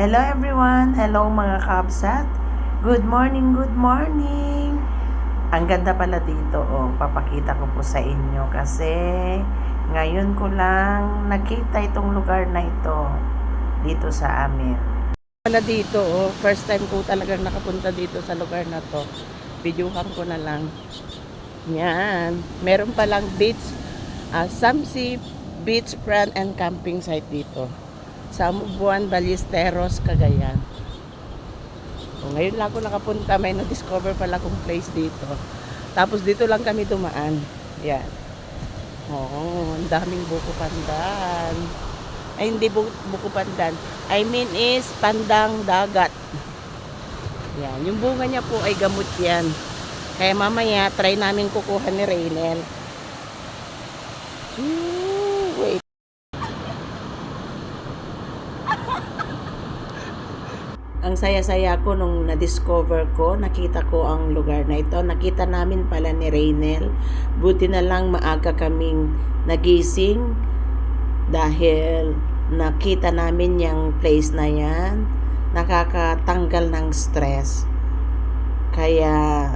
Hello everyone! Hello mga kabsat! Good morning, good morning! Ang ganda pala dito, oh. Papakita ko po sa inyo kasi ngayon ko lang nakita itong lugar na ito dito sa amin. Pala dito, oh. First time ko talagang nakapunta dito sa lugar na to. Videohan ko na lang. Yan. Meron palang beach, uh, Samsi Beach Front and Camping Site dito sa Mubuan, Ballesteros, Cagayan. O, ngayon lang ako nakapunta, may na-discover pala kong place dito. Tapos dito lang kami dumaan. Yan. Oo, ang daming buko pandan. Ay, hindi bu buko pandan. I mean is pandang dagat. Yan. Yung bunga niya po ay gamot yan. Kaya mamaya, try namin kukuha ni Raynel. Hmm, ang saya-saya ko nung na-discover ko, nakita ko ang lugar na ito. Nakita namin pala ni Raynel. Buti na lang maaga kaming nagising dahil nakita namin yung place na yan. Nakakatanggal ng stress. Kaya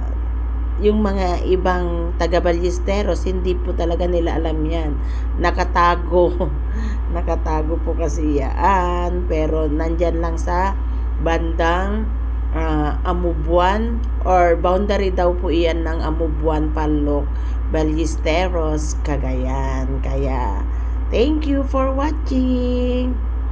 yung mga ibang taga Ballesteros, hindi po talaga nila alam yan. Nakatago. Nakatago po kasi yan. Pero nandyan lang sa bandang uh, Amubuan or boundary daw po iyan ng Amubuan, Palok, Ballesteros, Cagayan. Kaya, thank you for watching!